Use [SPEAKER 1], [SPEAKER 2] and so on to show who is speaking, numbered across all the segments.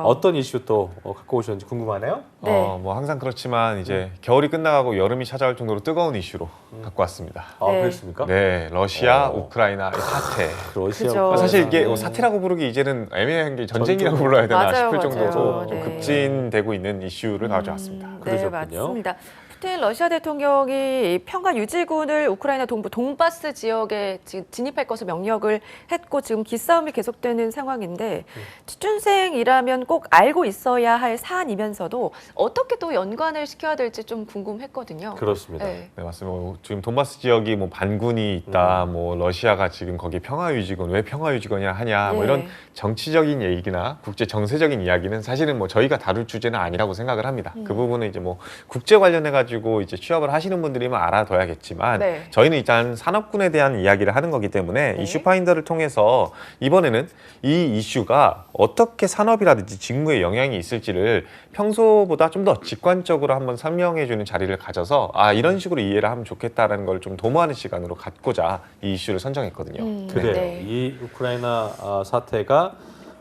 [SPEAKER 1] 어떤 이슈 또 어, 갖고 오셨는지 궁금하네요.
[SPEAKER 2] 네.
[SPEAKER 3] 어, 뭐 항상 그렇지만 이제 겨울이 끝나가고 여름이 찾아올 정도로 뜨거운 이슈로 갖고 왔습니다.
[SPEAKER 1] 아,
[SPEAKER 2] 네.
[SPEAKER 1] 그렇습니까?
[SPEAKER 3] 네, 러시아,
[SPEAKER 1] 어.
[SPEAKER 3] 우크라이나 사태.
[SPEAKER 1] 러시아.
[SPEAKER 2] 그죠.
[SPEAKER 3] 아, 사실 이게
[SPEAKER 1] 네.
[SPEAKER 3] 뭐 사태라고 부르기 이제는 애매한 게 전쟁이라고
[SPEAKER 1] 전쟁.
[SPEAKER 3] 불러야 되나
[SPEAKER 2] 맞아요,
[SPEAKER 3] 싶을
[SPEAKER 2] 맞아요.
[SPEAKER 3] 정도로
[SPEAKER 2] 네.
[SPEAKER 3] 급진되고 있는 이슈를 가져왔습니다.
[SPEAKER 2] 음, 네,
[SPEAKER 1] 그러셨군요.
[SPEAKER 2] 맞습니다. 푸틴 러시아 대통령이 평화 유지군을 우크라이나 동부 돈바스 지역에 진입할 것을 명령을 했고 지금 기싸움이 계속되는 상황인데 취준생이라면 꼭 알고 있어야 할 사안이면서도 어떻게 또 연관을 시켜야 될지 좀 궁금했거든요.
[SPEAKER 1] 그렇습니다.
[SPEAKER 2] 네.
[SPEAKER 3] 네, 맞습니다. 뭐 지금 돈바스 지역이 뭐 반군이 있다, 뭐 러시아가 지금 거기 평화 유지군 왜 평화 유지군이라 하냐, 뭐
[SPEAKER 2] 네.
[SPEAKER 3] 이런 정치적인 얘기나 국제 정세적인 이야기는 사실은 뭐 저희가 다룰 주제는 아니라고 생각을 합니다. 그 부분은 이제 뭐 국제 관련해 가지고 이제 취업을 하시는 분들이면 알아둬야겠지만
[SPEAKER 2] 네.
[SPEAKER 3] 저희는 일단 산업군에 대한 이야기를 하는 거기 때문에
[SPEAKER 2] 네.
[SPEAKER 3] 이슈 파인더를 통해서 이번에는 이 이슈가 어떻게 산업이라든지 직무에 영향이 있을지를 평소보다 좀 더 직관적으로 한번 설명해 주는 자리를 가져서 아 이런 식으로 이해를 하면 좋겠다라는 걸 좀 도모하는 시간으로 갖고자 이 이슈를 선정했거든요.
[SPEAKER 2] 음,
[SPEAKER 1] 그래요.
[SPEAKER 2] 네.
[SPEAKER 1] 이 우크라이나 아, 사태가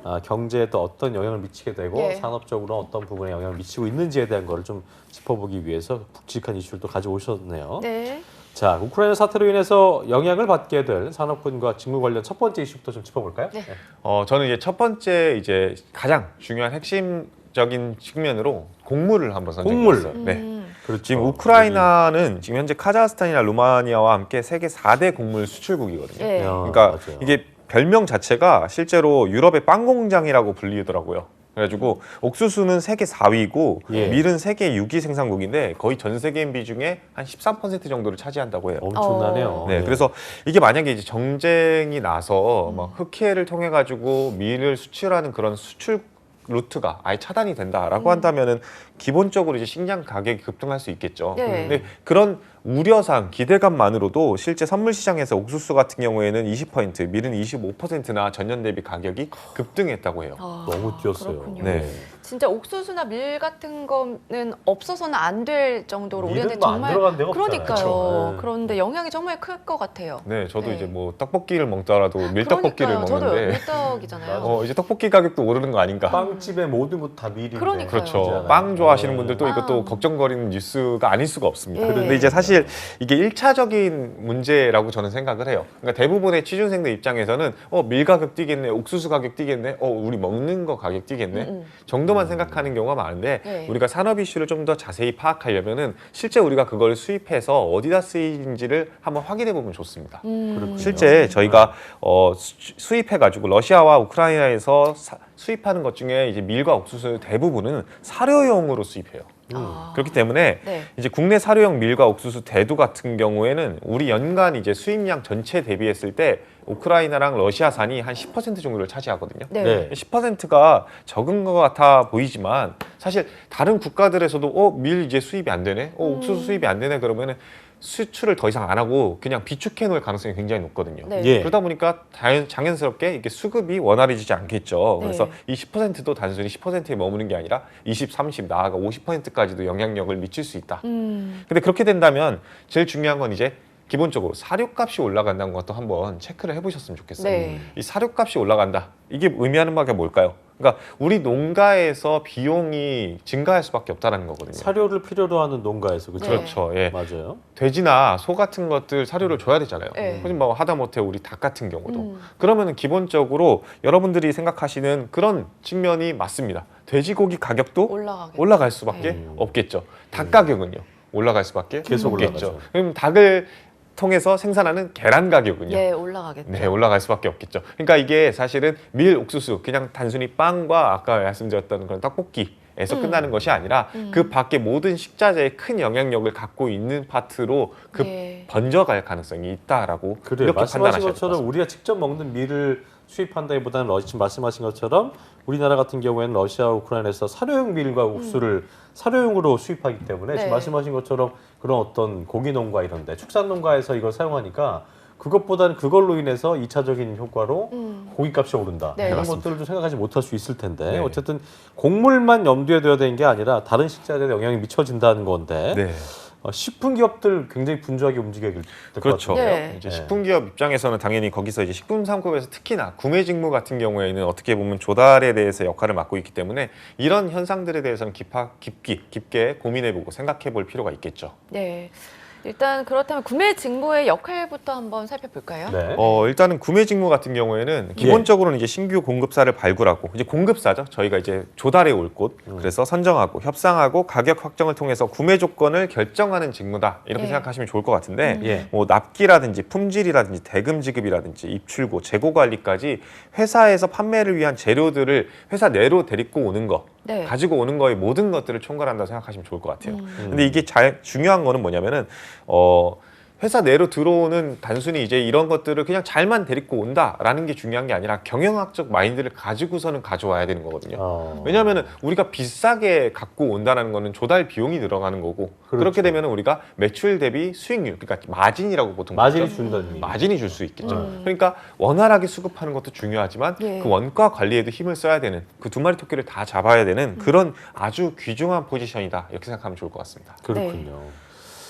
[SPEAKER 1] 아, 경제에 또 어떤 영향을 미치게 되고
[SPEAKER 2] 예.
[SPEAKER 1] 산업적으로 어떤 부분에 영향을 미치고 있는지에 대한 거를 좀 짚어보기 위해서 굵직한 이슈를 또 가져오셨네요.
[SPEAKER 2] 네.
[SPEAKER 1] 자, 우크라이나 사태로 인해서 영향을 받게 될 산업군과 직무 관련 첫 번째 이슈부터 좀 짚어볼까요?
[SPEAKER 2] 네.
[SPEAKER 3] 어 저는 이제 첫 번째 이제 가장 중요한 핵심적인 측면으로 곡물을 한번 선정했어요.
[SPEAKER 1] 곡물.
[SPEAKER 3] 네.
[SPEAKER 2] 음,
[SPEAKER 1] 그렇죠.
[SPEAKER 3] 지금 우크라이나는 지금 현재 카자흐스탄이나 루마니아와 함께 세계 4대 곡물 수출국이거든요.
[SPEAKER 2] 네.
[SPEAKER 1] 야,
[SPEAKER 3] 그러니까
[SPEAKER 1] 맞아요.
[SPEAKER 3] 이게 별명 자체가 실제로 유럽의 빵 공장이라고 불리더라고요. 그래가지고 옥수수는 세계 4위고
[SPEAKER 1] 예.
[SPEAKER 3] 밀은 세계 6위 생산국인데 거의 전 세계인 비중의 한 13% 정도를 차지한다고 해요.
[SPEAKER 1] 엄청나네요.
[SPEAKER 2] 어.
[SPEAKER 3] 네, 그래서 이게 만약에 이제 정쟁이 나서 막 흑해를 통해 가지고 밀을 수출하는 그런 수출 루트가 아예 차단이 된다라고 한다면은 기본적으로 이제 식량 가격이 급등할 수 있겠죠.
[SPEAKER 2] 네.
[SPEAKER 3] 근데 그런 우려상 기대감만으로도 실제 선물 시장에서 옥수수 같은 경우에는 20% 밀은 25%나 전년 대비 가격이 급등했다고 해요.
[SPEAKER 2] 아,
[SPEAKER 1] 너무 뛰었어요.
[SPEAKER 2] 그렇군요.
[SPEAKER 3] 네.
[SPEAKER 2] 진짜 옥수수나 밀 같은 거는 없어서는 안 될 정도로
[SPEAKER 1] 밀은
[SPEAKER 2] 우리한테
[SPEAKER 1] 뭐안
[SPEAKER 2] 정말
[SPEAKER 1] 들어간 데가 없잖아요.
[SPEAKER 2] 그러니까요.
[SPEAKER 1] 그렇죠. 네.
[SPEAKER 2] 그런데 영향이 정말 클 것 같아요.
[SPEAKER 3] 네, 저도
[SPEAKER 2] 네.
[SPEAKER 3] 이제 뭐 떡볶이를 먹더라도 밀떡볶이를
[SPEAKER 2] 그러니까요. 저도
[SPEAKER 3] 먹는데
[SPEAKER 2] 밀떡이잖아요.
[SPEAKER 3] 어, 이제 떡볶이 가격도 오르는 거 아닌가?
[SPEAKER 1] 빵집의 모든 것다 밀인데.
[SPEAKER 2] 그러니까요.
[SPEAKER 3] 그렇죠. 빵 좋아하시는
[SPEAKER 1] 네.
[SPEAKER 3] 분들도 이것도
[SPEAKER 2] 빵.
[SPEAKER 3] 걱정거리는 뉴스가 아닐 수가 없습니다.
[SPEAKER 2] 예.
[SPEAKER 3] 그런데 이제 사실 이게 일차적인 문제라고 저는 생각을 해요. 그러니까 대부분의 취준생들 입장에서는 어, 밀 가격 뛰겠네, 옥수수 가격 뛰겠네, 어, 우리 먹는 거 가격 뛰겠네.
[SPEAKER 2] 음, 음.
[SPEAKER 3] 정도만 생각하는 경우가 많은데
[SPEAKER 2] 네.
[SPEAKER 3] 우리가 산업 이슈를 좀 더 자세히 파악하려면은 실제 우리가 그걸 수입해서 어디다 쓰이는지를 한번 확인해 보면 좋습니다.
[SPEAKER 2] 음.
[SPEAKER 3] 실제 저희가 어, 수입해 가지고 러시아와 우크라이나에서 사- 수입하는 것 중에 이제 밀과 옥수수 대부분은 사료용으로 수입해요.
[SPEAKER 2] 아.
[SPEAKER 3] 그렇기 때문에
[SPEAKER 2] 네.
[SPEAKER 3] 이제 국내 사료용 밀과 옥수수 대두 같은 경우에는 우리 연간 이제 수입량 전체 대비했을 때 우크라이나랑 러시아산이 한 10% 정도를 차지하거든요.
[SPEAKER 2] 네.
[SPEAKER 1] 네.
[SPEAKER 3] 10%가 적은 것 같아 보이지만 사실 다른 국가들에서도 어 밀 이제 수입이 안 되네, 어 옥수수
[SPEAKER 2] 음.
[SPEAKER 3] 수입이 안 되네 그러면은 수출을 더 이상 안 하고 그냥 비축해 놓을 가능성이 굉장히 높거든요.
[SPEAKER 2] 네.
[SPEAKER 1] 예.
[SPEAKER 3] 그러다 보니까 자연, 장연스럽게 이게 수급이 원활해지지 않겠죠.
[SPEAKER 2] 네.
[SPEAKER 3] 그래서 이 10%도 단순히 10%에 머무는 게 아니라 20, 30 나아가 50%까지도 영향력을 미칠 수 있다.
[SPEAKER 2] 음.
[SPEAKER 3] 근데 그렇게 된다면 제일 중요한 건 이제 기본적으로 사료값이 올라간다는 것도 한번 체크를 해보셨으면 좋겠어요.
[SPEAKER 2] 네.
[SPEAKER 3] 이 사료값이 올라간다. 이게 의미하는 바가 뭘까요? 그러니까 우리 농가에서 비용이 증가할 수밖에 없다는 거거든요.
[SPEAKER 1] 사료를 필요로 하는 농가에서 그렇죠.
[SPEAKER 2] 네.
[SPEAKER 3] 그렇죠. 예.
[SPEAKER 1] 맞아요.
[SPEAKER 3] 돼지나 소 같은 것들 사료를 줘야 되잖아요.
[SPEAKER 2] 네.
[SPEAKER 3] 하지만 뭐 하다못해 우리 닭 같은 경우도
[SPEAKER 2] 음.
[SPEAKER 3] 그러면은 기본적으로 여러분들이 생각하시는 그런 측면이 맞습니다. 돼지고기 가격도
[SPEAKER 2] 올라가게.
[SPEAKER 3] 올라갈 수밖에
[SPEAKER 1] 네.
[SPEAKER 3] 없겠죠. 닭 가격은요 올라갈 수밖에
[SPEAKER 1] 계속
[SPEAKER 3] 없겠죠.
[SPEAKER 1] 올라가죠.
[SPEAKER 3] 그럼 닭을 통해서 생산하는 계란 가격은요.
[SPEAKER 2] 네, 올라가겠죠.
[SPEAKER 3] 네, 올라갈 수밖에 없겠죠. 그러니까 이게 사실은 밀, 옥수수, 그냥 단순히 빵과 아까 말씀드렸던 그런 떡볶이 에서
[SPEAKER 2] 음.
[SPEAKER 3] 끝나는 것이 아니라
[SPEAKER 2] 음.
[SPEAKER 3] 그 밖에 모든 식자재에 큰 영향력을 갖고 있는 파트로 급
[SPEAKER 2] 예.
[SPEAKER 3] 번져갈 가능성이 있다라고
[SPEAKER 1] 그래요.
[SPEAKER 3] 이렇게 판단하셔야 될것
[SPEAKER 1] 것처럼
[SPEAKER 3] 같습니다.
[SPEAKER 1] 우리가 직접 먹는 밀을 수입한다기보다는 러시 지금 말씀하신 것처럼 우리나라 같은 경우에는 러시아, 우크라이나에서 사료용 밀과 옥수를 사료용으로 수입하기 때문에
[SPEAKER 2] 네.
[SPEAKER 1] 지금 말씀하신 것처럼 그런 어떤 고기 농가 이런데 축산 농가에서 이걸 사용하니까 그것보다는 그걸로 인해서 이차적인 효과로
[SPEAKER 2] 음.
[SPEAKER 1] 고기값이 오른다
[SPEAKER 2] 네.
[SPEAKER 1] 이런
[SPEAKER 3] 맞습니다.
[SPEAKER 1] 것들을 좀 생각하지 못할 수 있을 텐데
[SPEAKER 3] 네.
[SPEAKER 1] 어쨌든 곡물만 염두에 둬야 되는 게 아니라 다른 식자재에 영향이 미쳐진다는 건데
[SPEAKER 3] 네.
[SPEAKER 1] 어, 식품 기업들 굉장히 분주하게 움직여야 될 것
[SPEAKER 3] 그렇죠.
[SPEAKER 1] 같은데요.
[SPEAKER 2] 네.
[SPEAKER 3] 이제
[SPEAKER 1] 네.
[SPEAKER 3] 식품 기업 입장에서는 당연히 거기서 이제 식품 상품에서 특히나 구매 직무 같은 경우에는 어떻게 보면 조달에 대해서 역할을 맡고 있기 때문에 이런 현상들에 대해서는 깊하, 깊게 깊게 고민해보고 생각해볼 필요가 있겠죠.
[SPEAKER 2] 네. 일단 그렇다면 구매 직무의 역할부터 한번 살펴볼까요?
[SPEAKER 1] 네.
[SPEAKER 3] 어, 일단은 구매 직무 같은 경우에는 기본적으로는 이제 신규 공급사를 발굴하고 이제 공급사죠. 저희가 이제 조달해 올 곳, 그래서 선정하고 협상하고 가격 확정을 통해서 구매 조건을 결정하는 직무다 이렇게
[SPEAKER 2] 네.
[SPEAKER 3] 생각하시면 좋을 것 같은데
[SPEAKER 1] 예.
[SPEAKER 3] 뭐 납기라든지 품질이라든지 대금 지급이라든지 입출고 재고 관리까지 회사에서 판매를 위한 재료들을 회사 내로 데리고 오는 거
[SPEAKER 2] 네.
[SPEAKER 3] 가지고 오는 거의 모든 것들을 총괄한다고 생각하시면 좋을 것 같아요.
[SPEAKER 2] 음.
[SPEAKER 3] 근데 이게 잘 중요한 거는 뭐냐면은 어 회사 내로 들어오는 단순히 이제 이런 것들을 그냥 잘만 데리고 온다라는 게 중요한 게 아니라 경영학적 마인드를 가지고서는 가져와야 되는 거거든요.
[SPEAKER 1] 어.
[SPEAKER 3] 왜냐하면 우리가 비싸게 갖고 온다는 거는 조달 비용이 들어가는 거고 그
[SPEAKER 1] 그렇죠.
[SPEAKER 3] 렇게 되면 우리가 매출 대비 수익률 그러니까 마진이라고 보통
[SPEAKER 1] 마진이 얘기.
[SPEAKER 3] 마진이 줄 수 있겠죠.
[SPEAKER 2] 음.
[SPEAKER 3] 그러니까 원활하게 수급하는 것도 중요하지만
[SPEAKER 2] 예.
[SPEAKER 3] 그 원가 관리에도 힘을 써야 되는 그 두 마리 토끼를 다 잡아야 되는 그런 아주 귀중한 포지션이다 이렇게 생각하면 좋을 것 같습니다.
[SPEAKER 1] 그렇군요.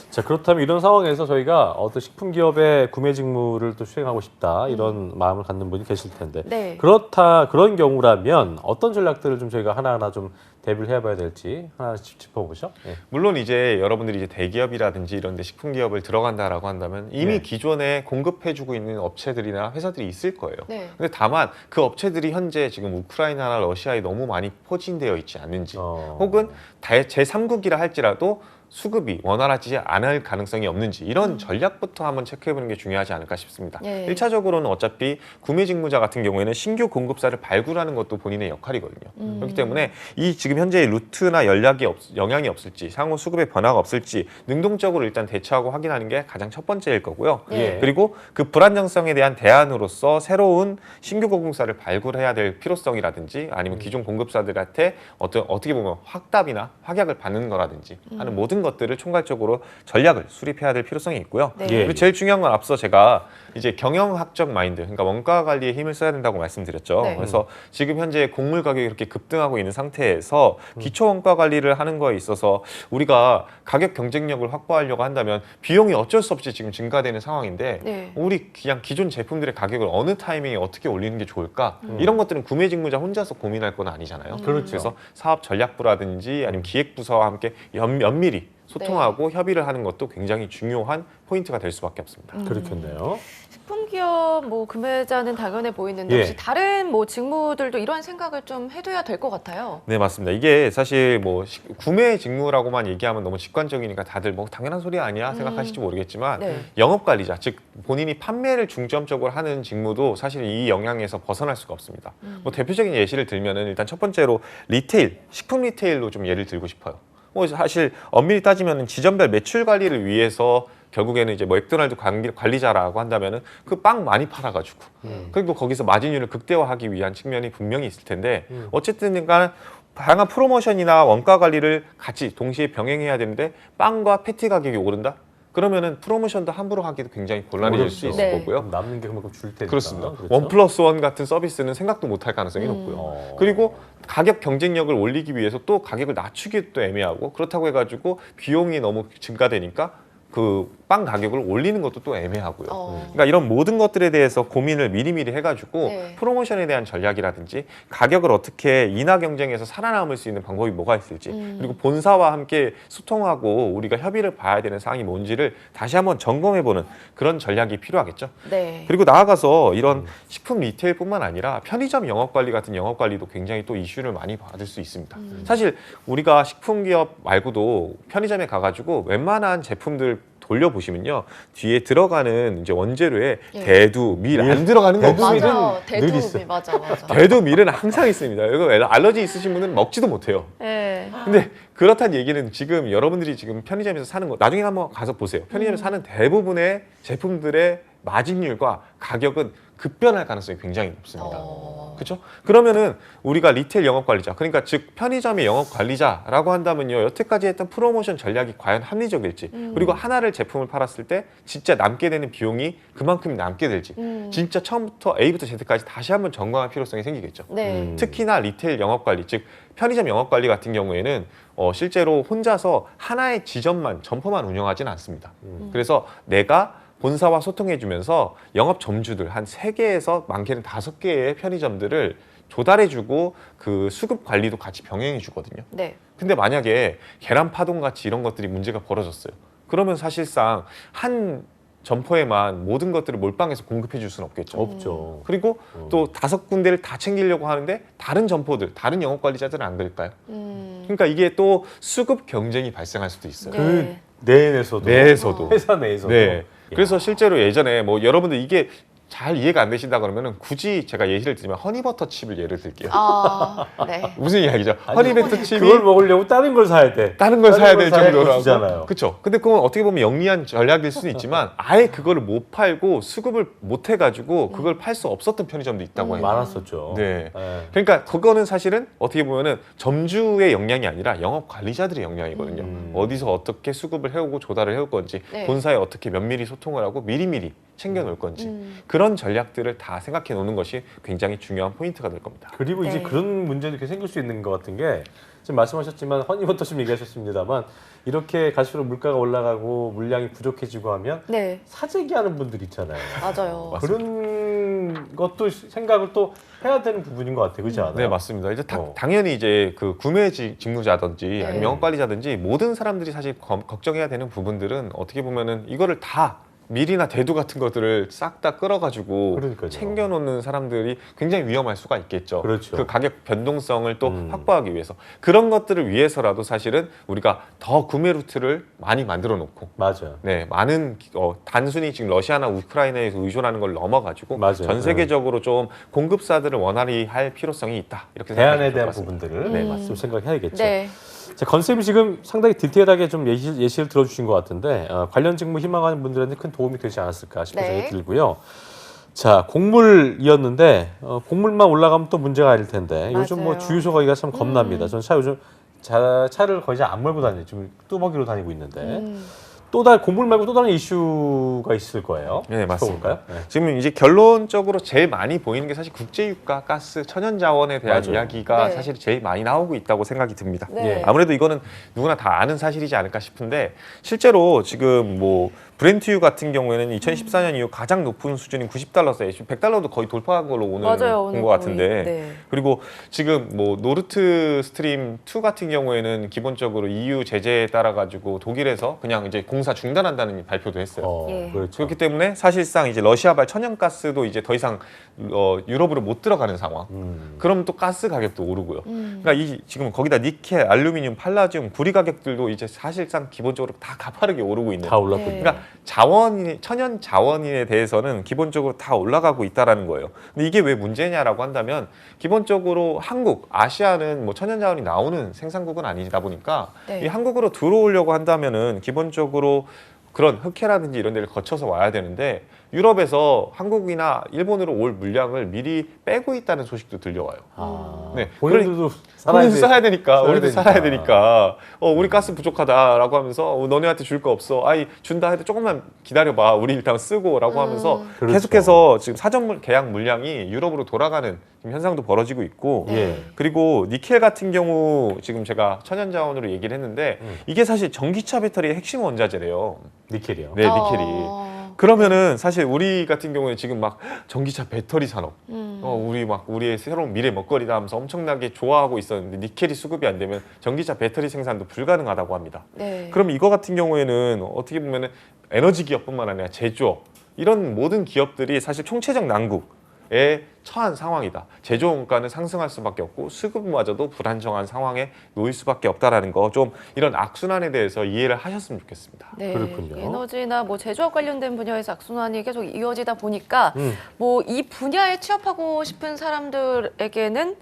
[SPEAKER 1] 자 그렇다면 이런 상황에서 저희가 어떤 식품 기업의 구매 직무를 또 수행하고 싶다 이런 마음을 갖는 분이 계실 텐데
[SPEAKER 2] 네.
[SPEAKER 1] 그렇다 그런 경우라면 어떤 전략들을 좀 저희가 하나하나 좀 대비를 해봐야 될지 하나씩 짚어보죠. 예.
[SPEAKER 3] 물론 이제 여러분들이 이제 대기업이라든지 이런 데 식품 기업을 들어간다라고 한다면 이미
[SPEAKER 1] 네.
[SPEAKER 3] 기존에 공급해주고 있는 업체들이나 회사들이 있을 거예요.
[SPEAKER 2] 네.
[SPEAKER 3] 근데 다만 그 업체들이 현재 지금 우크라이나나 러시아에 너무 많이 포진되어 있지 않는지
[SPEAKER 1] 어.
[SPEAKER 3] 혹은 제3국이라 할지라도 수급이 원활하지 않을 가능성이 없는지 이런 전략부터 한번 체크해보는 게 중요하지 않을까 싶습니다.
[SPEAKER 2] 예.
[SPEAKER 3] 일차적으로는 어차피 구매 직무자 같은 경우에는 신규 공급사를 발굴하는 것도 본인의 역할이거든요.
[SPEAKER 2] 음.
[SPEAKER 3] 그렇기 때문에 이 지금 현재 루트나 연락이 없, 영향이 없을지 상호 수급에 변화가 없을지 능동적으로 일단 대처하고 확인하는 게 가장 첫 번째일 거고요.
[SPEAKER 2] 예.
[SPEAKER 3] 그리고 그 불안정성에 대한 대안으로서 새로운 신규 공급사를 발굴해야 될 필요성이라든지 아니면 기존 공급사들한테 어떤 어떻게 보면 확답이나 확약을 받는 거라든지 하는 모든 것들을 총괄적으로 전략을 수립해야 될 필요성이 있고요.
[SPEAKER 2] 네.
[SPEAKER 1] 예.
[SPEAKER 3] 그리고 제일 중요한 건 앞서 제가 이제 경영학적 마인드, 그러니까 원가 관리에 힘을 써야 된다고 말씀드렸죠.
[SPEAKER 2] 네.
[SPEAKER 3] 그래서 지금 현재 곡물 가격이 이렇게 급등하고 있는 상태에서 기초 원가 관리를 하는 거에 있어서 우리가 가격 경쟁력을 확보하려고 한다면 비용이 어쩔 수 없이 지금 증가되는 상황인데
[SPEAKER 2] 네.
[SPEAKER 3] 우리 그냥 기존 제품들의 가격을 어느 타이밍에 어떻게 올리는 게 좋을까 이런 것들은 구매 직무자 혼자서 고민할 건 아니잖아요.
[SPEAKER 1] 그렇죠.
[SPEAKER 3] 그래서 사업 전략부라든지 아니면 기획부서와 함께 연, 면밀히 소통하고 협의를 하는 것도 굉장히 중요한 포인트가 될 수밖에 없습니다.
[SPEAKER 2] 음.
[SPEAKER 1] 그렇겠네요.
[SPEAKER 2] 식품 기업 뭐 구매자는 당연해 보이는데
[SPEAKER 1] 예.
[SPEAKER 2] 혹시 다른 뭐 직무들도 이러한 생각을 좀 해둬야 될 것 같아요.
[SPEAKER 3] 네 맞습니다. 이게 사실 뭐 시- 구매 직무라고만 얘기하면 너무 직관적이니까 다들 뭐 당연한 소리 아니야 생각하실지 모르겠지만
[SPEAKER 2] 네.
[SPEAKER 3] 영업 관리자 즉 본인이 판매를 중점적으로 하는 직무도 사실 이 영향에서 벗어날 수가 없습니다.
[SPEAKER 2] 음.
[SPEAKER 3] 뭐 대표적인 예시를 들면은 일단 첫 번째로 리테일 식품 리테일로 좀 예를 들고 싶어요. 뭐 사실 엄밀히 따지면 지점별 매출 관리를 위해서 결국에는 이제 뭐 맥도날드 관리, 관리자라고 한다면은 그 빵 많이 팔아가지고
[SPEAKER 1] 음.
[SPEAKER 3] 그리고 거기서 마진율을 극대화하기 위한 측면이 분명히 있을 텐데
[SPEAKER 1] 음.
[SPEAKER 3] 어쨌든간 다양한 프로모션이나 원가 관리를 같이 동시에 병행해야 되는데 빵과 패티 가격이 오른다? 그러면은 프로모션도 함부로 하기도 굉장히 곤란해질 수
[SPEAKER 1] 어렵죠.
[SPEAKER 3] 있을
[SPEAKER 2] 네.
[SPEAKER 3] 거고요.
[SPEAKER 1] 남는 게 그만큼 줄 테니까.
[SPEAKER 3] 그렇습니다.
[SPEAKER 1] 그렇죠?
[SPEAKER 3] 원 플러스 원 같은 서비스는 생각도 못 할 가능성이
[SPEAKER 2] 음.
[SPEAKER 3] 높고요.
[SPEAKER 1] 어.
[SPEAKER 3] 그리고 가격 경쟁력을 올리기 위해서 또 가격을 낮추기도 또 애매하고 그렇다고 해가지고 비용이 너무 증가되니까 그 빵 가격을 올리는 것도 또 애매하고요.
[SPEAKER 2] 어.
[SPEAKER 3] 그러니까 이런 모든 것들에 대해서 고민을 미리미리 해가지고
[SPEAKER 2] 네.
[SPEAKER 3] 프로모션에 대한 전략이라든지 가격을 어떻게 인하 경쟁에서 살아남을 수 있는 방법이 뭐가 있을지
[SPEAKER 2] 음.
[SPEAKER 3] 그리고 본사와 함께 소통하고 우리가 협의를 봐야 되는 사항이 뭔지를 다시 한번 점검해보는 그런 전략이 필요하겠죠.
[SPEAKER 2] 네.
[SPEAKER 3] 그리고 나아가서 이런 식품 리테일뿐만 아니라 편의점 영업 관리 같은 영업 관리도 굉장히 또 이슈를 많이 받을 수 있습니다.
[SPEAKER 2] 음.
[SPEAKER 3] 사실 우리가 식품 기업 말고도 편의점에 가가지고 웬만한 제품들 돌려보시면요 뒤에 들어가는 이제 원재료에
[SPEAKER 2] 예.
[SPEAKER 3] 대두, 밀안
[SPEAKER 1] 밀.
[SPEAKER 3] 들어가는 거
[SPEAKER 1] 대두. 밀은
[SPEAKER 2] 맞아.
[SPEAKER 1] 늘
[SPEAKER 2] 대두
[SPEAKER 1] 있어요.
[SPEAKER 2] 맞아 맞아.
[SPEAKER 3] 대두, 밀은 항상 있습니다. 이거 알러지 있으신 분은 먹지도 못해요.
[SPEAKER 2] 네.
[SPEAKER 3] 근데 그렇다는 얘기는 지금 여러분들이 지금 편의점에서 사는 거 나중에 한번 가서 보세요. 편의점에서 사는 대부분의 제품들의 마진율과 가격은 급변할 가능성이 굉장히 높습니다.
[SPEAKER 2] 어.
[SPEAKER 3] 그렇죠? 그러면은 우리가 리테일 영업 관리자, 그러니까 즉 편의점의 영업 관리자라고 한다면요, 여태까지 했던 프로모션 전략이 과연 합리적일지,
[SPEAKER 2] 음.
[SPEAKER 3] 그리고 하나를 제품을 팔았을 때 진짜 남게 되는 비용이 그만큼 남게 될지,
[SPEAKER 2] 음.
[SPEAKER 3] 진짜 처음부터 A부터 Z까지 다시 한번 점검할 필요성이 생기겠죠.
[SPEAKER 2] 네.
[SPEAKER 1] 음.
[SPEAKER 3] 특히나 리테일 영업 관리, 즉 편의점 영업 관리 같은 경우에는 어, 실제로 혼자서 하나의 지점만 점포만 운영하지는 않습니다.
[SPEAKER 1] 음.
[SPEAKER 3] 그래서 내가 본사와 소통해주면서 영업 점주들 한 세개에서 많게는 다섯 개의 편의점들을 조달해주고 그 수급 관리도 같이 병행해주거든요.
[SPEAKER 2] 네.
[SPEAKER 3] 근데 만약에 계란 파동 같이 이런 것들이 문제가 벌어졌어요. 그러면 사실상 한 점포에만 모든 것들을 몰빵해서 공급해 줄 수는 없겠죠.
[SPEAKER 1] 없죠.
[SPEAKER 3] 그리고
[SPEAKER 1] 어.
[SPEAKER 3] 또 다섯 군데를 다 챙기려고 하는데 다른 점포들, 다른 영업 관리자들은 안 그럴까요?
[SPEAKER 2] 음.
[SPEAKER 3] 그러니까 이게 또 수급 경쟁이 발생할 수도 있어요.
[SPEAKER 2] 네.
[SPEAKER 1] 그 내에서도
[SPEAKER 3] 내에서도.
[SPEAKER 1] 회사 내에서도
[SPEAKER 3] 네. 그래서
[SPEAKER 1] 야.
[SPEAKER 3] 실제로 예전에 뭐 여러분들 이게 잘 이해가 안 되신다 그러면은 굳이 제가 예시를 드리면 허니버터 칩을 예를 들게요.
[SPEAKER 2] 아, 네.
[SPEAKER 3] 무슨 이야기죠? 허니버터 칩이
[SPEAKER 1] 그걸 먹으려고 다른 걸 사야 돼.
[SPEAKER 3] 다른 걸
[SPEAKER 1] 다른
[SPEAKER 3] 사야 걸될
[SPEAKER 1] 사야
[SPEAKER 3] 정도로
[SPEAKER 1] 주잖아요.
[SPEAKER 3] 그렇죠. 근데 그건 어떻게 보면 영리한 전략일 수는 있지만 아예 그거를 못 팔고 수급을 못 해가지고 그걸 팔 수 없었던 편의점도 있다고
[SPEAKER 2] 음.
[SPEAKER 3] 해요.
[SPEAKER 1] 많았었죠.
[SPEAKER 3] 네.
[SPEAKER 1] 네.
[SPEAKER 3] 그러니까 그거는 사실은 어떻게 보면은 점주의 역량이 아니라 영업 관리자들의 역량이거든요.
[SPEAKER 1] 음.
[SPEAKER 3] 어디서 어떻게 수급을 해오고 조달을 해올 건지
[SPEAKER 2] 네.
[SPEAKER 3] 본사에 어떻게 면밀히 소통을 하고 미리미리 챙겨 놓을 건지
[SPEAKER 2] 음.
[SPEAKER 3] 그런 전략들을 다 생각해 놓는 것이 굉장히 중요한 포인트가 될 겁니다.
[SPEAKER 1] 그리고 이제
[SPEAKER 2] 네.
[SPEAKER 1] 그런 문제도 이렇게 생길 수 있는 것 같은 게 지금 말씀하셨지만 허니버터 좀 얘기하셨습니다만 이렇게 갈수록 물가가 올라가고 물량이 부족해지고 하면
[SPEAKER 2] 네.
[SPEAKER 1] 사재기 하는 분들 있잖아요.
[SPEAKER 2] 맞아요.
[SPEAKER 1] 그런 것도 생각을 또 해야 되는 부분인 것 같아요. 그렇지 않아요?
[SPEAKER 3] 네 맞습니다. 이제 다-
[SPEAKER 1] 어.
[SPEAKER 3] 당연히 이제 그 구매 직- 직무자든지
[SPEAKER 2] 네.
[SPEAKER 3] 아니면 관리자든지 모든 사람들이 사실 검- 걱정해야 되는 부분들은 어떻게 보면은 이거를 다 밀이나 대두 같은 것들을 싹 다 끌어가지고
[SPEAKER 1] 그러니까요.
[SPEAKER 3] 챙겨놓는 사람들이 굉장히 위험할 수가 있겠죠.
[SPEAKER 1] 그렇죠.
[SPEAKER 3] 그 가격 변동성을 또
[SPEAKER 1] 음.
[SPEAKER 3] 확보하기 위해서 그런 것들을 위해서라도 사실은 우리가 더 구매 루트를 많이 만들어 놓고
[SPEAKER 1] 맞아요.
[SPEAKER 3] 네, 많은 어, 단순히 지금 러시아나 우크라이나에서 의존하는 걸 넘어가지고
[SPEAKER 1] 맞아요.
[SPEAKER 3] 전 세계적으로 좀 공급사들을 원활히 할 필요성이 있다 이렇게
[SPEAKER 1] 대안에 대한. 부분들을
[SPEAKER 3] 네,
[SPEAKER 2] 음.
[SPEAKER 3] 맞습니다.
[SPEAKER 1] 좀 생각해야겠죠.
[SPEAKER 2] 네.
[SPEAKER 1] 자, 건쌤이 지금 상당히 디테일하게 좀 예시, 예시를 들어주신 것 같은데 어, 관련 직무 희망하는 분들한테 큰 도움이 되지 않았을까 싶은
[SPEAKER 2] 네.
[SPEAKER 1] 생각이 들고요. 자, 곡물이었는데 어, 곡물만 올라가면 또 문제가 아닐 텐데 요즘 뭐
[SPEAKER 2] 맞아요.
[SPEAKER 1] 주유소 가기가 참 겁납니다.
[SPEAKER 2] 음.
[SPEAKER 1] 저는 차 요즘 차, 차를 거의 안 몰고 다니죠. 지금 뚜벅이로 다니고 있는데
[SPEAKER 2] 음.
[SPEAKER 1] 또 다른 곡물 말고 또 다른 이슈가 있을 거예요.
[SPEAKER 3] 네, 맞습니다.
[SPEAKER 1] 짚어볼까요? 네.
[SPEAKER 3] 지금 이제 결론적으로 제일 많이 보이는 게 사실 국제유가, 가스, 천연자원에 대한
[SPEAKER 1] 맞아요.
[SPEAKER 3] 이야기가
[SPEAKER 2] 네.
[SPEAKER 3] 사실 제일 많이 나오고 있다고 생각이 듭니다.
[SPEAKER 2] 네.
[SPEAKER 1] 예.
[SPEAKER 3] 아무래도 이거는 누구나 다 아는 사실이지 않을까 싶은데 실제로 지금 뭐 브렌트유 같은 경우에는 2014년 이후 가장 높은 수준인 90달러세에 100달러도 거의 돌파한 걸로 오늘
[SPEAKER 2] 맞아요.
[SPEAKER 3] 본
[SPEAKER 2] 오늘
[SPEAKER 3] 것 같은데
[SPEAKER 2] 거의. 네.
[SPEAKER 3] 그리고 지금 뭐 노르트 스트림 2 같은 경우에는 기본적으로 EU 제재에 따라 가지고 독일에서 그냥 이제 공사 중단한다는 발표도 했어요.
[SPEAKER 1] 어,
[SPEAKER 2] 예.
[SPEAKER 1] 그렇죠.
[SPEAKER 3] 그렇기 때문에 사실상 이제 러시아발 천연가스도 이제 더 이상 어, 유럽으로 못 들어가는 상황.
[SPEAKER 1] 음.
[SPEAKER 3] 그럼 또 가스 가격도 오르고요.
[SPEAKER 2] 음.
[SPEAKER 3] 그러니까 이 지금 거기다 니켈, 알루미늄, 팔라디움, 구리 가격들도 이제 사실상 기본적으로 다 가파르게 오르고 있는.
[SPEAKER 1] 다 올랐군요.
[SPEAKER 2] 네.
[SPEAKER 3] 그러니까 자원 천연 자원에 대해서는 기본적으로 다 올라가고 있다라는 거예요. 근데 이게 왜 문제냐라고 한다면 기본적으로 한국, 아시아는 뭐 천연 자원이 나오는 생산국은 아니다 보니까
[SPEAKER 2] 네.
[SPEAKER 3] 이 한국으로 들어오려고 한다면은 기본적으로 그런 흑해라든지 이런 데를 거쳐서 와야 되는데 유럽에서 한국이나 일본으로 올 물량을 미리 빼고 있다는 소식도 들려와요.
[SPEAKER 1] 아,
[SPEAKER 3] 네.
[SPEAKER 1] 본인들도 살아야.
[SPEAKER 3] 살아야 되니까
[SPEAKER 1] 살아야
[SPEAKER 3] 우리도
[SPEAKER 1] 되니까.
[SPEAKER 3] 살아야 되니까 어 우리 가스 부족하다라고 하면서 어, 너네한테 줄 거 없어 아이 준다 해도 조금만 기다려봐 우리 일단 쓰고라고 하면서
[SPEAKER 2] 음.
[SPEAKER 1] 그렇죠.
[SPEAKER 3] 계속해서 지금 사전 물- 계약 물량이 유럽으로 돌아가는 지금 현상도 벌어지고 있고
[SPEAKER 2] 네.
[SPEAKER 1] 예.
[SPEAKER 3] 그리고 니켈 같은 경우 지금 제가 천연 자원으로 얘기를 했는데
[SPEAKER 1] 음.
[SPEAKER 3] 이게 사실 전기차 배터리의 핵심 원자재래요.
[SPEAKER 1] 니켈이요.
[SPEAKER 3] 네 니켈이.
[SPEAKER 2] 어.
[SPEAKER 3] 그러면은 사실 우리 같은 경우에 지금 막 전기차 배터리 산업
[SPEAKER 2] 음.
[SPEAKER 3] 어, 우리 막 우리의 새로운 미래 먹거리다 하면서 엄청나게 좋아하고 있었는데 니켈이 수급이 안 되면 전기차 배터리 생산도 불가능하다고 합니다.
[SPEAKER 2] 네.
[SPEAKER 3] 그럼 이거 같은 경우에는 어떻게 보면은 에너지 기업뿐만 아니라 제조업 이런 모든 기업들이 사실 총체적 난국 에 처한 상황이다. 제조 원가는 상승할 수밖에 없고 수급마저도 불안정한 상황에 놓일 수밖에 없다라는 거 좀 이런 악순환에 대해서 이해를 하셨으면 좋겠습니다.
[SPEAKER 2] 네,
[SPEAKER 1] 그렇군요.
[SPEAKER 2] 에너지나 뭐 제조업 관련된 분야에서 악순환이 계속 이어지다 보니까
[SPEAKER 1] 음.
[SPEAKER 2] 뭐이 분야에 취업하고 싶은 사람들에게는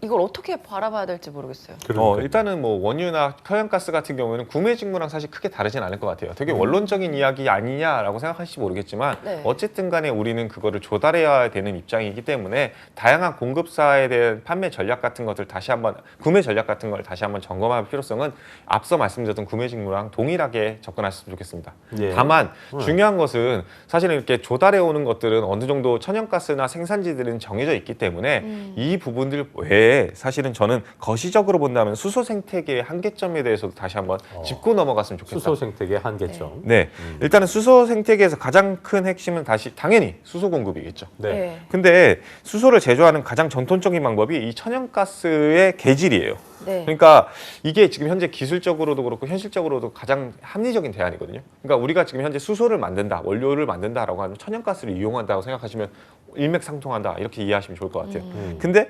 [SPEAKER 2] 이걸 어떻게 바라봐야 될지 모르겠어요.
[SPEAKER 3] 어. 일단은 뭐 원유나 천연가스 같은 경우에는 구매 직무랑 사실 크게 다르진 않을 것 같아요. 되게 원론적인 이야기 아니냐라고 생각하실지 모르겠지만
[SPEAKER 2] 네.
[SPEAKER 3] 어쨌든 간에 우리는 그거를 조달해야 되는 입장이기 때문에 다양한 공급사에 대한 판매 전략 같은 것들 다시 한번 구매 전략 같은 걸 다시 한번 점검할 필요성은 앞서 말씀드렸던 구매 직무랑 동일하게 접근하셨으면 좋겠습니다.
[SPEAKER 1] 예.
[SPEAKER 3] 다만
[SPEAKER 1] 음.
[SPEAKER 3] 중요한 것은 사실은 이렇게 조달해 오는 것들은 어느 정도 천연가스나 생산지들은 정해져 있기 때문에
[SPEAKER 2] 음.
[SPEAKER 3] 이 부분들 외에 사실은 저는 거시적으로 본다면 수소 생태계의 한계점에 대해서도 다시 한번
[SPEAKER 1] 어.
[SPEAKER 3] 짚고 넘어갔으면 좋겠다.
[SPEAKER 1] 수소 생태계 한계점.
[SPEAKER 3] 네,
[SPEAKER 1] 음.
[SPEAKER 3] 일단은 수소 생태계에서 가장 큰 핵심은 다시 당연히 수소 공급이겠죠.
[SPEAKER 1] 네.
[SPEAKER 3] 근데 수소를 제조하는 가장 전통적인 방법이 이 천연가스의 계질이에요.
[SPEAKER 2] 네.
[SPEAKER 3] 그러니까 이게 지금 현재 기술적으로도 그렇고 현실적으로도 가장 합리적인 대안이거든요. 그러니까 우리가 지금 현재 수소를 만든다, 원료를 만든다라고 하면 천연가스를 이용한다고 생각하시면 일맥상통한다 이렇게 이해하시면 좋을 것 같아요.
[SPEAKER 1] 음.
[SPEAKER 3] 근데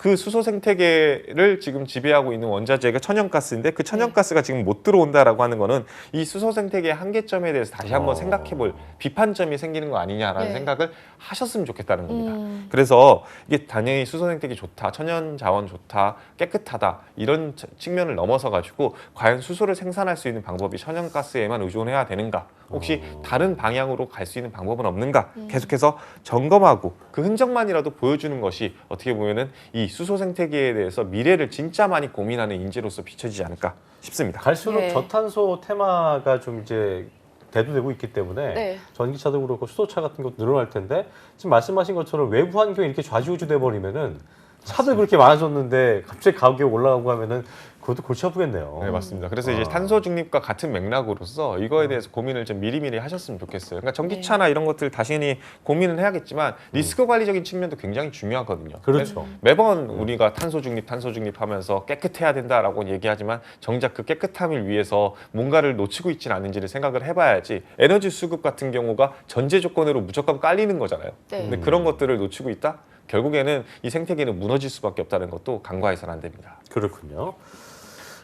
[SPEAKER 3] 그 수소 생태계를 지금 지배하고 있는 원자재가 천연가스인데 그 천연가스가 지금 못 들어온다라고 하는 거는 이 수소 생태계의 한계점에 대해서 다시 한번
[SPEAKER 1] 어.
[SPEAKER 3] 생각해 볼 비판점이 생기는 거 아니냐라는
[SPEAKER 2] 네.
[SPEAKER 3] 생각을 하셨으면 좋겠다는 겁니다.
[SPEAKER 2] 음.
[SPEAKER 3] 그래서 이게 당연히 수소 생태계 좋다, 천연 자원 좋다, 깨끗하다 이런 차- 측면을 넘어서 가지고 과연 수소를 생산할 수 있는 방법이 천연가스에만 의존해야 되는가? 혹시
[SPEAKER 1] 어.
[SPEAKER 3] 다른 방향으로 갈 수 있는 방법은 없는가?
[SPEAKER 2] 음.
[SPEAKER 3] 계속해서 점검하고 그 흔적만이라도 보여주는 것이 어떻게 보면은 이 수소 생태계에 대해서 미래를 진짜 많이 고민하는 인재로서 비춰지지 않을까 싶습니다.
[SPEAKER 1] 갈수록
[SPEAKER 2] 예.
[SPEAKER 1] 저탄소 테마가 좀 이제 대두되고 있기 때문에
[SPEAKER 2] 네.
[SPEAKER 1] 전기차도 그렇고 수소차 같은 것도 늘어날 텐데 지금 말씀하신 것처럼 외부 환경이 이렇게 좌지우지 돼 버리면은 차들 그렇게 많아졌는데 갑자기 가격이 올라가고 하면은 그것도 골치 아프겠네요.
[SPEAKER 3] 네 맞습니다. 그래서 이제
[SPEAKER 1] 아.
[SPEAKER 3] 탄소 중립과 같은 맥락으로서 이거에 대해서 고민을 좀 미리미리 하셨으면 좋겠어요. 그러니까 전기차나 이런 것들 당연히 고민은 해야겠지만 리스크 관리적인 측면도 굉장히 중요하거든요.
[SPEAKER 1] 그렇죠.
[SPEAKER 3] 매번 우리가 탄소 중립, 탄소 중립하면서 깨끗해야 된다라고 얘기하지만 정작 그 깨끗함을 위해서 뭔가를 놓치고 있지는 않은지를 생각을 해봐야지 에너지 수급 같은 경우가 전제 조건으로 무조건 깔리는 거잖아요.
[SPEAKER 2] 네.
[SPEAKER 3] 근데 그런 것들을 놓치고 있다? 결국에는 이 생태계는 무너질 수밖에 없다는 것도 간과해서는 안 됩니다.
[SPEAKER 1] 그렇군요.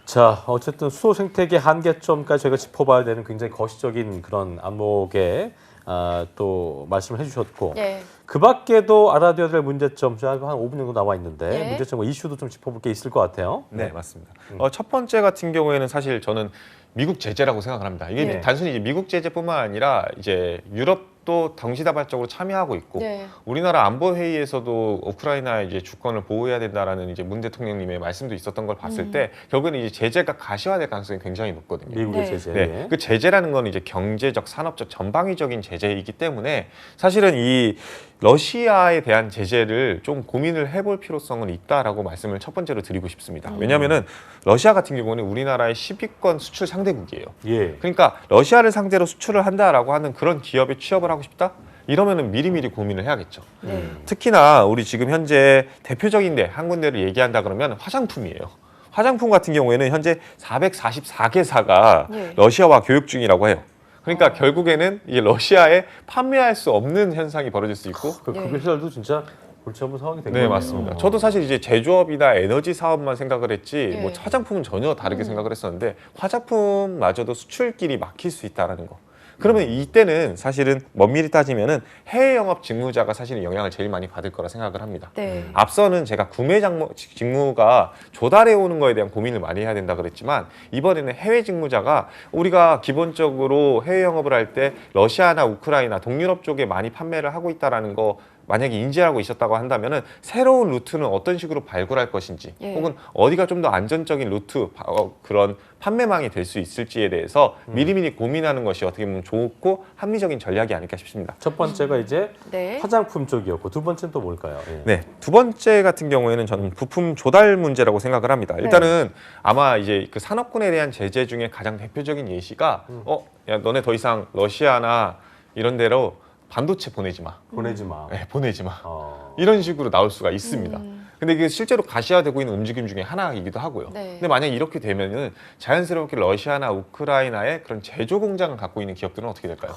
[SPEAKER 1] 자, 어쨌든 수소 생태계 한계점까지 저희가 짚어봐야 되는 굉장히 거시적인 그런 안목에 아, 또 말씀을 해주셨고
[SPEAKER 2] 예.
[SPEAKER 1] 그 밖에도 알아둬야 될 문제점 한 5분 정도 나와 있는데
[SPEAKER 2] 네.
[SPEAKER 1] 문제점과 이슈도 좀 짚어볼 게 있을 것 같아요.
[SPEAKER 3] 네, 맞습니다.
[SPEAKER 1] 음.
[SPEAKER 3] 어, 첫 번째 같은 경우에는 사실 저는 미국 제재라고 생각을 합니다. 이게
[SPEAKER 1] 네.
[SPEAKER 3] 단순히 이제 미국 제재뿐만 아니라 이제 유럽 도 동시다발적으로 참여하고 있고
[SPEAKER 2] 네.
[SPEAKER 3] 우리나라 안보 회의에서도 우크라이나의 이제 주권을 보호해야 된다라는 이제 문 대통령님의 말씀도 있었던 걸 봤을
[SPEAKER 2] 음.
[SPEAKER 3] 때 결국에는 이제 제재가 가시화될 가능성이 굉장히 높거든요.
[SPEAKER 1] 미국의
[SPEAKER 2] 네.
[SPEAKER 1] 제재.
[SPEAKER 3] 네, 그 제재라는 건 이제 경제적, 산업적, 전방위적인 제재이기 때문에 사실은 이 러시아에 대한 제재를 좀 고민을 해볼 필요성은 있다라고 말씀을 첫 번째로 드리고 싶습니다.
[SPEAKER 2] 음.
[SPEAKER 3] 왜냐하면은 러시아 같은 경우는 우리나라의 10위권 수출 상대국이에요.
[SPEAKER 1] 예.
[SPEAKER 3] 그러니까 러시아를 상대로 수출을 한다라고 하는 그런 기업에 취업을 하고 싶다? 이러면은 미리미리 고민을 해야겠죠.
[SPEAKER 2] 네.
[SPEAKER 1] 음.
[SPEAKER 3] 특히나 우리 지금 현재 대표적인데 한 군데를 얘기한다 그러면 화장품이에요. 화장품 같은 경우에는 현재 444개사가
[SPEAKER 2] 예.
[SPEAKER 3] 러시아와 교육 중이라고 해요. 그러니까
[SPEAKER 2] 어.
[SPEAKER 3] 결국에는 이게 러시아에 판매할 수 없는 현상이 벌어질 수 있고
[SPEAKER 1] 그,
[SPEAKER 2] 네.
[SPEAKER 1] 그 회사들도 진짜 골치 아픈 상황이 된
[SPEAKER 3] 네. 맞습니다. 저도 사실 이제 제조업이나 에너지 사업만 생각을 했지
[SPEAKER 2] 네.
[SPEAKER 3] 뭐 화장품은 전혀 다르게
[SPEAKER 2] 음.
[SPEAKER 3] 생각을 했었는데 화장품마저도 수출길이 막힐 수 있다라는 거. 그러면 이때는 사실은 엄밀히 따지면은 해외 영업 직무자가 사실은 영향을 제일 많이 받을 거라 생각을 합니다.
[SPEAKER 2] 네.
[SPEAKER 3] 앞서는 제가 구매 장무, 직무가 조달해 오는 거에 대한 고민을 많이 해야 된다 그랬지만 이번에는 해외 직무자가 우리가 기본적으로 해외 영업을 할 때 러시아나 우크라이나 동유럽 쪽에 많이 판매를 하고 있다라는 거 만약에 인지하고 있었다고 한다면은 새로운 루트는 어떤 식으로 발굴할 것인지
[SPEAKER 2] 예.
[SPEAKER 3] 혹은 어디가 좀 더 안전적인 루트 바- 어, 그런 판매망이 될 수 있을지에 대해서 미리미리 고민하는 것이 어떻게 보면 좋고 합리적인 전략이 아닐까 싶습니다.
[SPEAKER 1] 첫 번째가 이제
[SPEAKER 2] 네.
[SPEAKER 1] 화장품 쪽이었고 두 번째는 또 뭘까요? 예.
[SPEAKER 3] 네, 두 번째 같은 경우에는 저는 부품 조달 문제라고 생각을 합니다. 일단은 아마 이제 그 산업군에 대한 제재 중에 가장 대표적인 예시가
[SPEAKER 1] 음.
[SPEAKER 3] 어, 야 너네 더 이상 러시아나 이런 데로 반도체 보내지 마.
[SPEAKER 1] 보내지 마.
[SPEAKER 3] 네, 보내지 마.
[SPEAKER 1] 어.
[SPEAKER 3] 이런 식으로 나올 수가 있습니다.
[SPEAKER 2] 음.
[SPEAKER 3] 근데 이게 실제로 가시화되고 있는 움직임 중에 하나이기도 하고요.
[SPEAKER 2] 네.
[SPEAKER 3] 근데 만약 이렇게 되면은 자연스럽게 러시아나 우크라이나의 그런 제조 공장을 갖고 있는 기업들은 어떻게 될까요?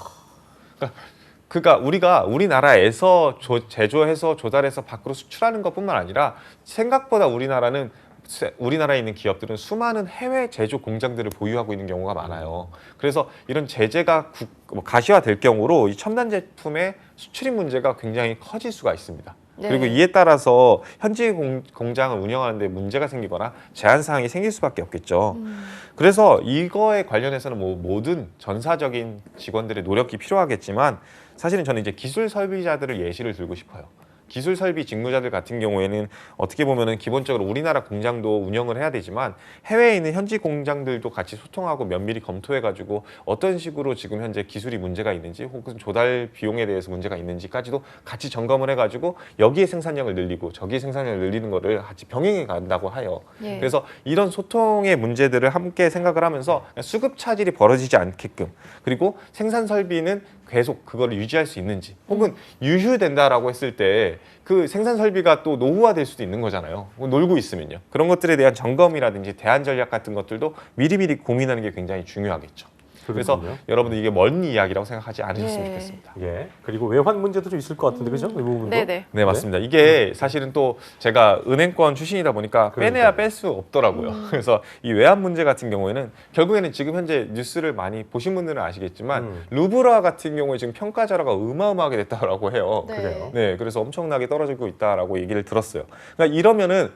[SPEAKER 3] 그러니까, 그러니까 우리가 우리나라에서 조- 제조해서 조달해서 밖으로 수출하는 것뿐만 아니라 생각보다 우리나라는 세- 우리나라에 있는 기업들은 수많은 해외 제조 공장들을 보유하고 있는 경우가 많아요. 그래서 이런 제재가 국- 뭐 가시화될 경우로 이 첨단 제품의 수출입 문제가 굉장히 커질 수가 있습니다.
[SPEAKER 2] 네.
[SPEAKER 3] 그리고 이에 따라서 현지 공, 공장을 운영하는데 문제가 생기거나 제한 사항이 생길 수밖에 없겠죠.
[SPEAKER 2] 음.
[SPEAKER 3] 그래서 이거에 관련해서는 뭐 모든 전사적인 직원들의 노력이 필요하겠지만 사실은 저는 이제 기술 설비자들을 예시를 들고 싶어요. 기술 설비 직무자들 같은 경우에는 어떻게 보면은 기본적으로 우리나라 공장도 운영을 해야 되지만 해외에 있는 현지 공장들도 같이 소통하고 면밀히 검토해 가지고 어떤 식으로 지금 현재 기술이 문제가 있는지 혹은 조달 비용에 대해서 문제가 있는지까지도 같이 점검을 해 가지고 여기에 생산량을 늘리고 저기에 생산량을 늘리는 거를 같이 병행해 간다고 해요.
[SPEAKER 2] 예.
[SPEAKER 3] 그래서 이런 소통의 문제들을 함께 생각을 하면서 수급 차질이 벌어지지 않게끔 그리고 생산 설비는 계속 그걸 유지할 수 있는지 혹은 유휴된다라고 했을 때 그 생산 설비가 또 노후화될 수도 있는 거잖아요. 뭐 놀고 있으면요. 그런 것들에 대한 점검이라든지 대안 전략 같은 것들도 미리미리 고민하는 게 굉장히 중요하겠죠. 그래서. 여러분들 이게 먼 이야기라고 생각하지 않으셨으면
[SPEAKER 2] 네.
[SPEAKER 3] 좋겠습니다.
[SPEAKER 1] 예. 그리고 외환 문제도 좀 있을 것 같은데 그죠? 이 부분도.
[SPEAKER 2] 음. 네네.
[SPEAKER 3] 네 맞습니다. 이게 사실은 또 제가 은행권 출신이다 보니까 빼내야
[SPEAKER 1] 그러니까요.
[SPEAKER 3] 뺄수 없더라고요.
[SPEAKER 2] 음.
[SPEAKER 3] 그래서 이 외환 문제 같은 경우에는 결국에는 지금 현재 뉴스를 많이 보신 분들은 아시겠지만
[SPEAKER 1] 음.
[SPEAKER 3] 루브라 같은 경우에 지금 평가자료가 어마어마하게 됐다라고 해요.
[SPEAKER 2] 네.
[SPEAKER 1] 그래요?
[SPEAKER 3] 네, 그래서 엄청나게 떨어지고 있다라고 얘기를 들었어요. 그러니까 이러면은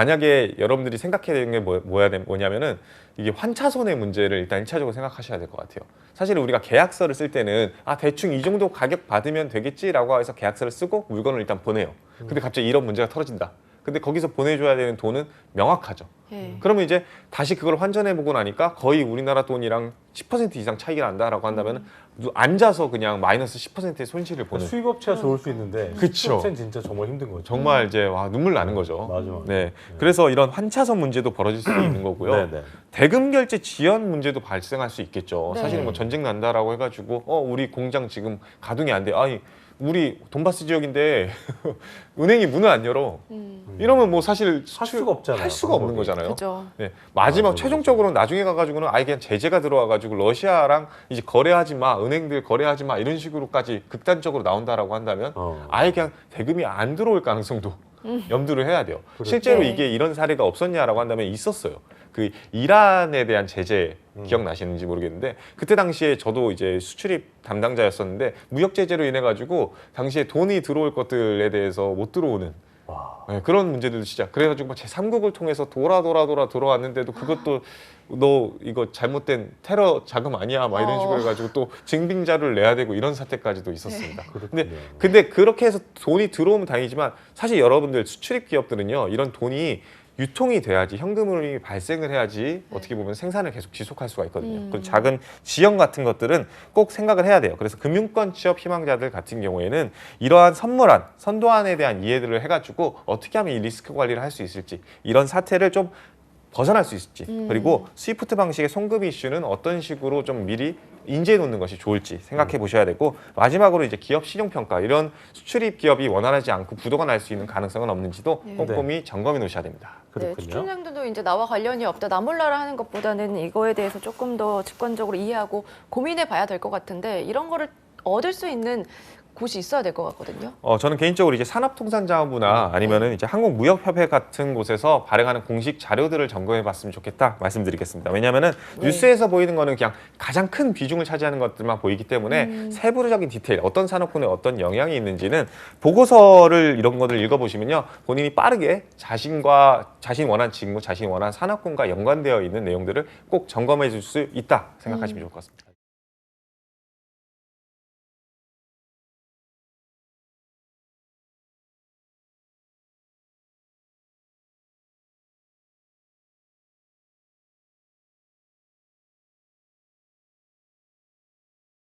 [SPEAKER 3] 만약에 여러분들이 생각해야 되는 게 뭐, 뭐야 되- 뭐냐면은 이게 환차손의 문제를 일단 1차적으로 생각하셔야 될 것 같아요. 사실 우리가 계약서를 쓸 때는 아 대충 이 정도 가격 받으면 되겠지라고 해서 계약서를 쓰고 물건을 일단 보내요. 근데 갑자기 이런 문제가 터진다. 근데 거기서 보내줘야 되는 돈은 명확하죠.
[SPEAKER 2] 예.
[SPEAKER 3] 그러면 이제 다시 그걸 환전해 보고 나니까 거의 우리나라 돈이랑 10% 이상 차이가 난다라고 한다면 은 앉아서 그냥 마이너스 10%의 손실을 보는
[SPEAKER 1] 수입업체가 좋을 수 있는데
[SPEAKER 3] 그쵸.
[SPEAKER 1] 수입업체는 진짜 정말 힘든 거죠.
[SPEAKER 3] 정말 이제 와 눈물 나는 거죠.
[SPEAKER 1] 맞아. 맞아.
[SPEAKER 3] 네. 그래서 이런 환차선 문제도 벌어질 수 있는 거고요.
[SPEAKER 1] 네, 네.
[SPEAKER 3] 대금 결제 지연 문제도 발생할 수 있겠죠.
[SPEAKER 2] 네.
[SPEAKER 3] 사실 뭐 전쟁 난다라고 해가지고 어 우리 공장 지금 가동이 안 돼. 아니 우리 돈바스 지역인데 은행이 문을 안 열어.
[SPEAKER 2] 음.
[SPEAKER 3] 이러면 뭐 사실
[SPEAKER 1] 할 수가 없잖아요.
[SPEAKER 3] 할 수가 없는. 거잖아요.
[SPEAKER 2] 그죠.
[SPEAKER 3] 네. 마지막
[SPEAKER 1] 아,
[SPEAKER 3] 최종적으로는 나중에 가가지고는 아예 그냥 제재가 들어와가지고 러시아랑 이제 거래하지 마, 은행들 거래하지 마 이런 식으로까지 극단적으로 나온다라고 한다면
[SPEAKER 1] 어.
[SPEAKER 3] 아예 그냥 대금이 안 들어올 가능성도 염두를 해야 돼요.
[SPEAKER 1] 그렇죠.
[SPEAKER 3] 실제로
[SPEAKER 2] 네.
[SPEAKER 3] 이게 이런 사례가 없었냐라고 한다면 있었어요. 그 이란에 대한 제재
[SPEAKER 1] 음.
[SPEAKER 3] 기억나시는지 모르겠는데 그때 당시에 저도 이제 수출입 담당자였었는데 무역 제재로 인해 가지고 당시에 돈이 들어올 것들에 대해서 못 들어오는
[SPEAKER 1] 와.
[SPEAKER 3] 네, 그런 문제들도 진짜 그래가지고 제 3국을 통해서 돌아 돌아 돌아 들어왔는데도 그것도 너 이거 잘못된 테러 자금 아니야 막 이런
[SPEAKER 2] 어.
[SPEAKER 3] 식으로 해가지고 또 증빙 자료를 내야 되고 이런 사태까지도 있었습니다. 근데
[SPEAKER 1] 그렇군요.
[SPEAKER 3] 근데 그렇게 해서 돈이 들어오면 다행이지만 사실 여러분들 수출입 기업들은요 이런 돈이 유통이 돼야지 현금흐름이 발생을 해야지 어떻게 보면 생산을 계속 지속할 수가 있거든요.
[SPEAKER 2] 음.
[SPEAKER 3] 그 작은 지연 같은 것들은 꼭 생각을 해야 돼요. 그래서 금융권 취업 희망자들 같은 경우에는 이러한 선물안, 선도안에 대한 이해들을 해가지고 어떻게 하면 이 리스크 관리를 할 수 있을지 이런 사태를 좀 벗어날 수 있을지
[SPEAKER 2] 음.
[SPEAKER 3] 그리고 스위프트 방식의 송금 이슈는 어떤 식으로 좀 미리 인지해 놓는 것이 좋을지 생각해 보셔야 되고 마지막으로 이제 기업 실용 평가 이런 수출입 기업이 원활하지 않고 부도가 날 수 있는 가능성은 없는지도
[SPEAKER 2] 네.
[SPEAKER 3] 꼼꼼히 점검해 놓으셔야 됩니다.
[SPEAKER 2] 네. 추천장들도 이제 나와 관련이 없다 나 몰라라 하는 것보다는 이거에 대해서 조금 더 직관적으로 이해하고 고민해 봐야 될 것 같은데 이런 거를 얻을 수 있는 곳이 있어야 될 것 같거든요.
[SPEAKER 3] 어, 저는 개인적으로 이제 산업통상자원부나 아니면은 이제 한국무역협회 같은 곳에서 발행하는 공식 자료들을 점검해 봤으면 좋겠다 말씀드리겠습니다. 왜냐하면은
[SPEAKER 2] 네.
[SPEAKER 3] 뉴스에서 보이는 거는 그냥 가장 큰 비중을 차지하는 것들만 보이기 때문에
[SPEAKER 2] 음.
[SPEAKER 3] 세부적인 디테일, 어떤 산업군에 어떤 영향이 있는지는 보고서를 이런 것들 읽어보시면요. 본인이 빠르게 자신과 자신 원한 직무, 자신 원한 산업군과 연관되어 있는 내용들을 꼭 점검해 줄 수 있다 생각하시면 좋을 것 같습니다.